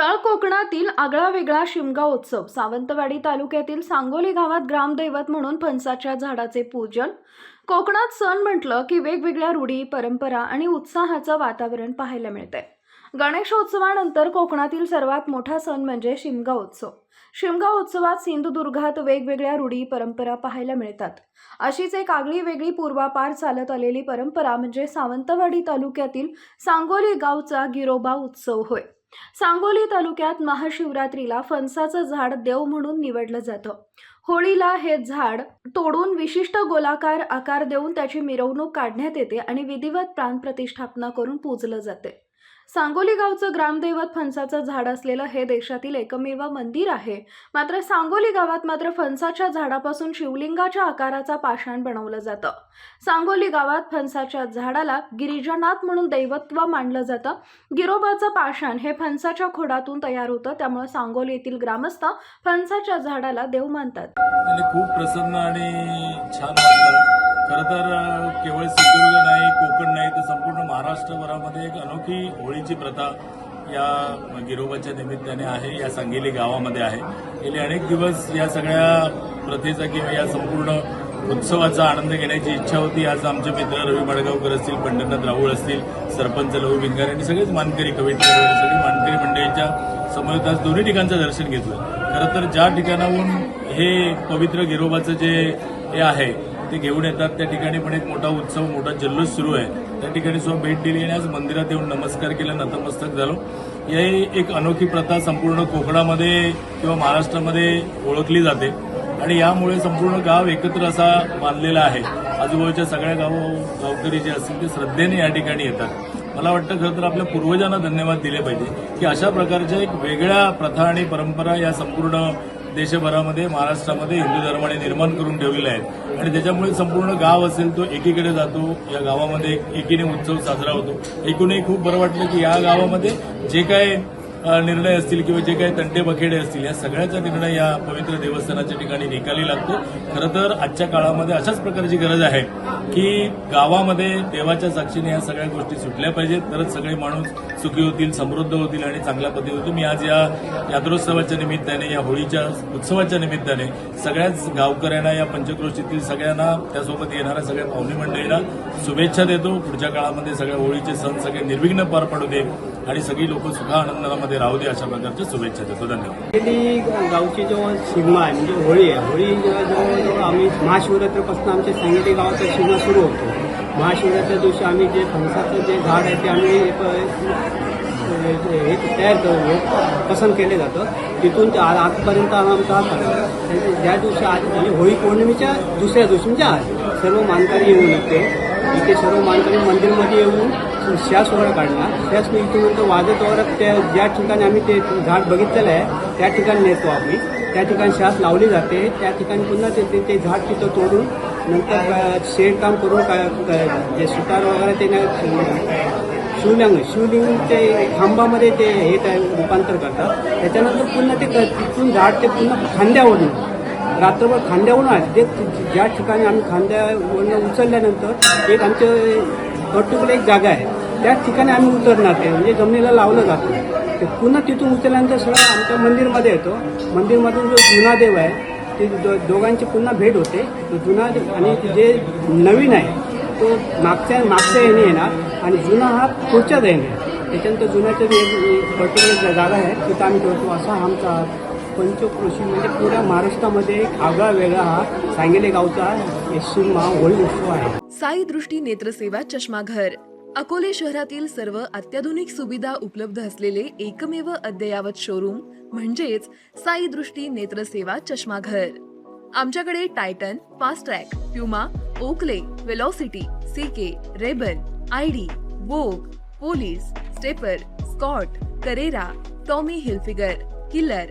तळ कोकणातील आगळा वेगळा शिमगा उत्सव. सावंतवाडी तालुक्यातील सांगोली गावात ग्रामदैवत म्हणून फणसाच्या झाडाचे पूजन. कोकणात सण म्हटलं की वेगवेगळ्या रूढी परंपरा आणि उत्साहाचं वातावरण पाहायला मिळतंय. गणेशोत्सवानंतर कोकणातील सर्वात मोठा सण म्हणजे शिमगा उत्सव. शिमगा उत्सवात सिंधुदुर्गात वेगवेगळ्या रूढी परंपरा पाहायला मिळतात. अशीच एक आगळी वेगळी पूर्वापार चालत आलेली परंपरा म्हणजे सावंतवाडी तालुक्यातील सांगोली गावचा गिरोबा उत्सव होय. सांगोली तालुक्यात महाशिवरात्रीला फणसाचं झाड देव म्हणून निवडलं जातं. होळीला हे झाड तोडून विशिष्ट गोलाकार आकार देऊन त्याची मिरवणूक काढण्यात येते आणि विधिवत प्राण प्रतिष्ठापना करून पूजलं जाते. सांगोली गावचं ग्रामदैवत फणसाचं झाड असलेलं हे देशातील एकमेव मंदिर आहे. मात्र सांगोली गावात मात्र फणसाच्या झाडापासून शिवलिंगाच्या आकाराचा पाषाण बनवलं जातं. सांगोली गावात फणसाच्या झाडाला गिरिजानाथ म्हणून दैवत्व मानलं जातं. गिरोबाचं पाषाण हे फणसाच्या खोडातून तयार होतं त्यामुळे सांगोली येथील ग्रामस्थ फणसाच्या झाडाला देव मानतात. खूप प्रसन्न आणि छान खरं तर केवळ सिंधुदुर्ग नाही कोकण नाही तर संपूर्ण महाराष्ट्रभरामध्ये एक अनोखी होळीची प्रथा या गिरोबाच्या निमित्ताने आहे या सांगेली गावामध्ये आहे. गेले अनेक दिवस या सगळ्या प्रथेचा किंवा या संपूर्ण उत्सवाचा आनंद घेण्याची इच्छा होती. आज आमचे मित्र रवी मडगावकर असतील पंढरनाथ राहुळ असतील सरपंच लहू बिनकर आणि सगळेच मानकरी कविता सगळी मानकरी मंडळीच्या समोर आज दोन्ही ठिकाणचं दर्शन घेतलं. खरं तर ज्या ठिकाणाहून हे पवित्र गिरोबाचं जे हे आहे ते घेऊन येतात. त्या ठिकाणी पण एक मोठा उत्सव मोठा जल्लोष सुरू आहे. त्या ठिकाणी सुद्धा भेट दिली आणि आज मंदिरात येऊन नमस्कार केला नतमस्तक झालो. ही एक अनोखी प्रथा संपूर्ण कोकणामध्ये किंवा महाराष्ट्रामध्ये ओळखली जाते. आणि यामुळे संपूर्ण गाव एकत्र असा बांधलेला आहे. आजूबाजूच्या सगळ्या गाव गावकरी जे असतील ते श्रद्धेने या ठिकाणी येतात. मला वाटतं खरं तर आपल्या पूर्वजांना धन्यवाद दिले पाहिजे की अशा प्रकारच्या एक वेगळ्या प्रथा आणि परंपरा या संपूर्ण देशभरामध्ये महाराष्ट्रामध्ये हिंदू धर्माने निर्माण करून ठेवलेले आहेत. आणि त्याच्यामुळे संपूर्ण गाव असेल तो एकीकडे जातो या गावामध्ये एकीने उत्सव साजरा होतो. एकूणही खूप बरं वाटलं की या गावामध्ये जे काय निर्णय असतील किंवा जे काही तंटे बखेडे असतील या सगळ्याचा निर्णय या पवित्र देवस्थानाच्या ठिकाणी निकाली लागतो. खरं तर आजच्या काळामध्ये अशाच प्रकारची गरज आहे की गावामध्ये देवाच्या साक्षीने या सगळ्या गोष्टी सुटल्या पाहिजेत. तरच सगळे माणूस सुखी होतील समृद्ध होतील आणि चांगल्या पद्धती होतील मी आज या यात्रोत्सवाच्या निमित्ताने या होळीच्या उत्सवाच्या निमित्ताने सगळ्याच गावकऱ्यांना या पंचक्रोशीतील सगळ्यांना त्यासोबत येणाऱ्या सगळ्या पाहुणी मंडळींना शुभेच्छा देतो. पुढच्या काळामध्ये सगळ्या होळीचे सण सगळे निर्विघ्न पार पडू दे आणि सगळी लोक सुखा आनंदामध्ये राहू दे अशा प्रकारच्या शुभेच्छा देतो. धन्यवाद. गेली गावची जेव्हा शिगमा आहे म्हणजे होळी आहे होळी जेव्हा जवळजवळ आम्ही महाशिवरात्रीपासून आमच्या सांगली गावाचा शिगमा सुरू होतो. महाशिवरात्रीच्या दिवशी आम्ही जे फणसाचं जे झाड आहे ते आम्ही एक, हे तयार करून पसंत केले जातं. तिथून ते आ- आजपर्यंत आमचा हा ज्या दिवशी आज म्हणजे होळी पौर्णिमेच्या दुसऱ्या दिवशी म्हणजे आज सर्व मानकरी येऊन येते. इथे सर्व मानकरी मंदिरमध्ये येऊन श्वास वगैरे काढणार श्वास इथून वाजत वगैरे त्या ज्या ठिकाणी आम्ही ते झाड बघितलेलं आहे त्या ठिकाणी नेतो आम्ही. त्या ठिकाणी श्वास लावली जाते. त्या ठिकाणी पुन्हा ते ते- ते झाड तिथं तोडून नंतर शेणकाम करून काय जे सुतार वगैरे ते शिवलिंग शिवलिंग ते खांबामध्ये ते हे काय रूपांतर करतात. त्याच्यानंतर पुन्हा ते तिथून झाड ते पुन्हा खांद्यावरून रात्रभर खांद्यावरून आहे ते ज्या ठिकाणी आम्ही खांद्यावरून उचलल्यानंतर एक आमचं पर्टिक्युलर एक जागा आहे. त्या ठिकाणी आम्ही उतरणार ते म्हणजे जमिनीला लावलं जातं ते पुन्हा तिथून उचलल्यानंतर सगळं आमच्या मंदिरमध्ये येतो. मंदिरमधून जो जुना देव आहे ते दो दोघांची पुन्हा भेट होते. तो जुना देव आणि जे नवीन आहे तो मागच्या मागच्या येणे येणार आणि जुना हा पुढच्याच येणे त्याच्यानंतर जुन्याचं पर्टिक्युलर जागा आहे तिथं आम्ही ठेवतो असा आमचा पंचकृषी म्हणजे पुऱ्या महाराष्ट्रामध्ये एक आगळा वेगळा हा सांगेले गावचा यशुमा होळी उत्सव आहे. साई दृष्टी नेत्रसेवा चष्माघर. अकोले शहरातील सर्व अत्याधुनिक सुविधा उपलब्ध असलेले एकमेव अद्ययावत शोरूम म्हणजेच साई दृष्टी नेत्रसेवा चष्माघर. आमच्याकडे Titan Fastrack Puma Oakley Velocity CK Rayban ID Vogue Police Stepper Scott Carrera Tommy Hilfiger Killer